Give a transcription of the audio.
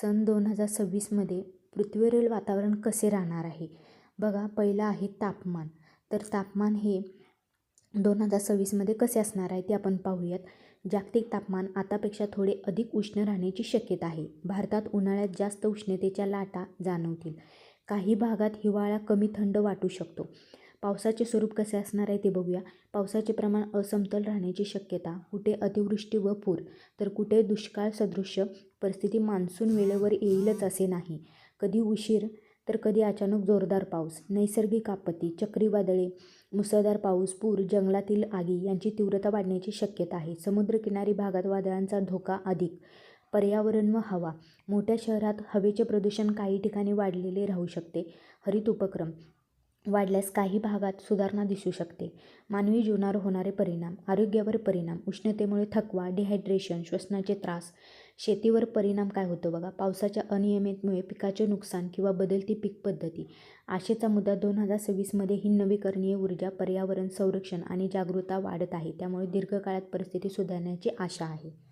सन दोन हजार सव्वीसमध्ये पृथ्वीवरील वातावरण कसे राहणार आहे? बघा पहिलं आहे तापमान. तर तापमान हे दोन हजार सव्वीसमध्ये कसे असणार आहे ते आपण पाहूयात. जागतिक तापमान आतापेक्षा थोडे अधिक उष्ण राहण्याची शक्यता आहे. भारतात उन्हाळ्यात जास्त उष्णतेच्या लाटा जाणवतील. काही भागात हिवाळा कमी थंड वाटू शकतो. पावसाचे स्वरूप कसे असणार आहे ते बघूया. पावसाचे प्रमाण असमतल राहण्याची शक्यता. कुठे अतिवृष्टी व पूर. तर कुठे दुष्काळ सदृश्य परिस्थिती मान्सून वेळेवर येईलच असे नाही. कधी उशीर तर कधी अचानक जोरदार पाऊस. नैसर्गिक आपत्ती चक्रीवादळे मुसळधार पाऊस पूर जंगलातील आगी यांची तीव्रता वाढण्याची शक्यता आहे. समुद्रकिनारी भागात वादळांचा धोका अधिक. पर्यावरण व हवा. मोठ्या शहरात हवेचे प्रदूषण काही ठिकाणी वाढलेले राहू शकते. हरित उपक्रम. वाढल्यास काही भागात सुधारणा दिसू शकते. मानवी जीवनावर होणारे परिणाम आरोग्यावर परिणाम उष्णतेमुळे थकवा डिहायड्रेशन श्वसनाचे त्रास शेतीवर परिणाम काय होतो बघा? पावसाच्या अनियमितमुळे पिकाचे नुकसान किंवा बदलती पीक पद्धती. आशेचा मुद्दा दोन हजार सव्वीसमध्ये ही नवीकरणीय ऊर्जा पर्यावरण संरक्षण आणि जागरूकता वाढत आहे. त्यामुळे दीर्घकाळात परिस्थिती सुधारण्याची आशा आहे.